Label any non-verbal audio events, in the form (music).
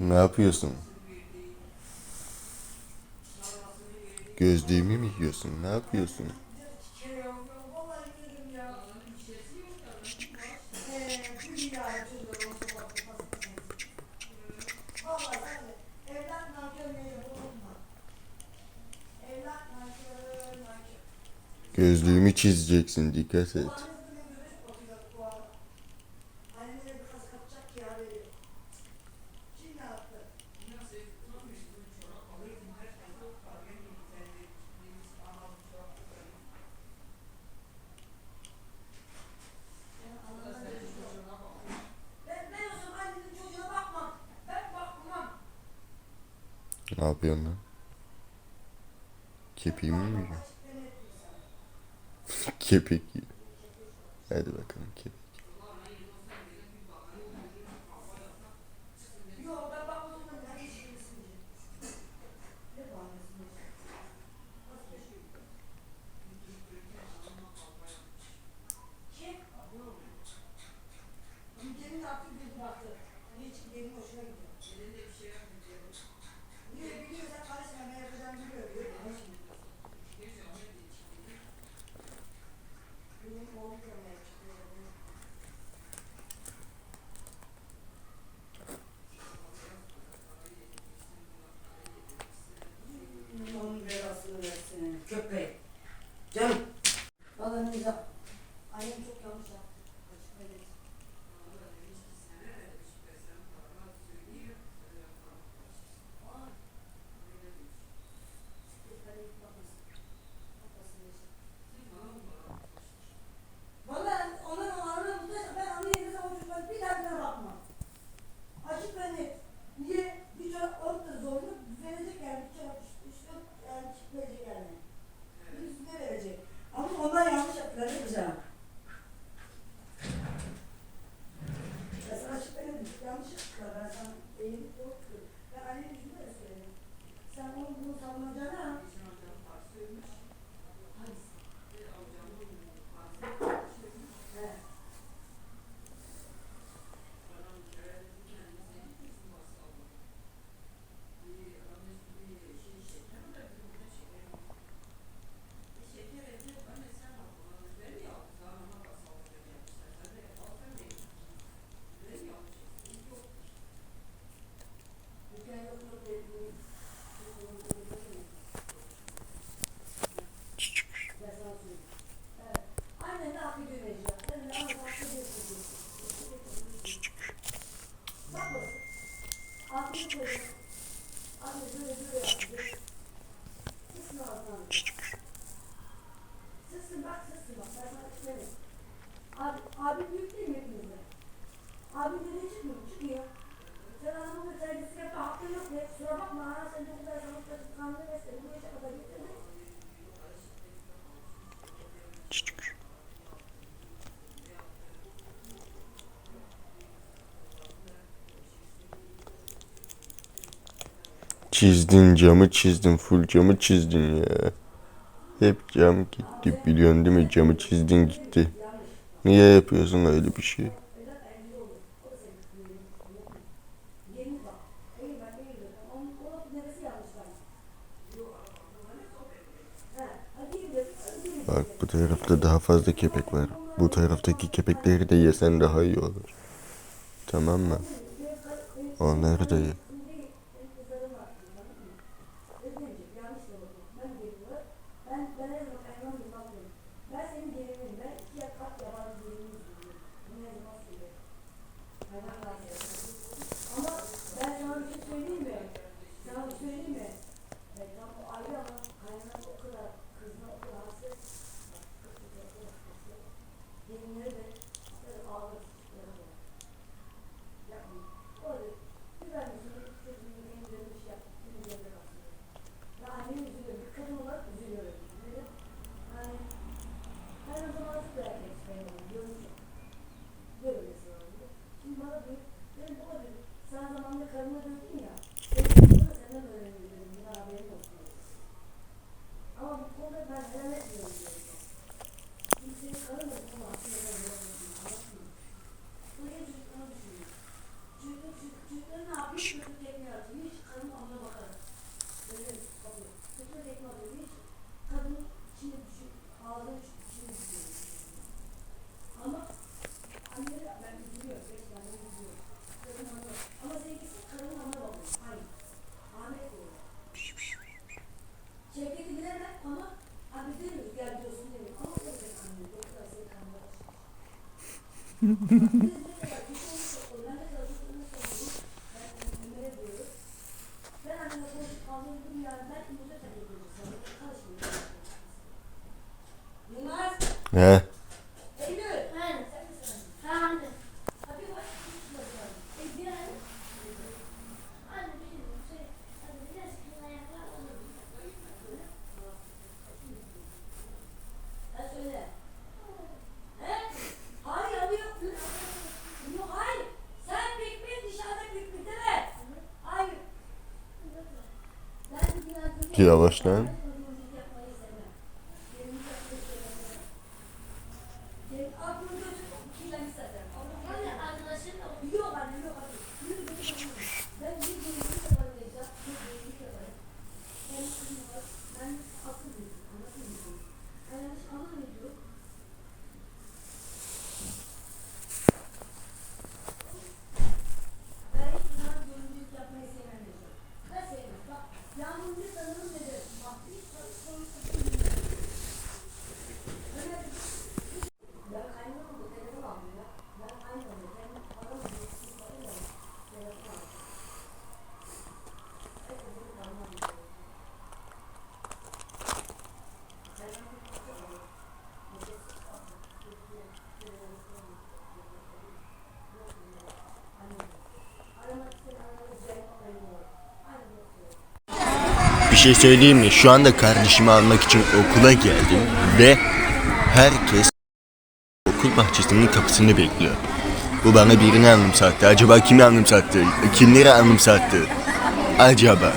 Ne yapıyorsun? Gözlüğümü mi yiyorsun? Ne yapıyorsun? Gözlüğümü çizeceksin dikkat et. Ne yapıyorsun lan? Kepiği mi yiyeceğim? (laughs) Kepik. Hadi bakalım kepik. Yeah. Ya annem şunu. Sen onu bunu savunacağına Çiçik. Çiçik. Çiçik. Abi, abi Çizdin camı çizdin full camı çizdin ya. Hep cam gitti biliyorsun değil mi camı çizdin gitti. Niye yapıyorsun öyle bir şey? Bak bu tarafta daha fazla kepek var. Bu taraftaki kepekleri de yesen daha iyi olur. Tamam mı? Onları da ye. Ben, ben her. Ben senin gelinim. Ben iki yak kat yabancı gelinim diyorum. Ama ben sana bir şey söyleyeyim mi? Sana bir söyleyeyim mi? Evet, tam ayrı ama kaynak o kadar, kızına o kadar hassas. Gelinleri de He. Yavaştan. Bir şey söyleyeyim mi? Şu anda kardeşimi almak için okula geldim ve herkes okul bahçesinin kapısını bekliyor. Bu bana birini anımsattı. Acaba kimi anımsattı? Kimleri anımsattı? Acaba?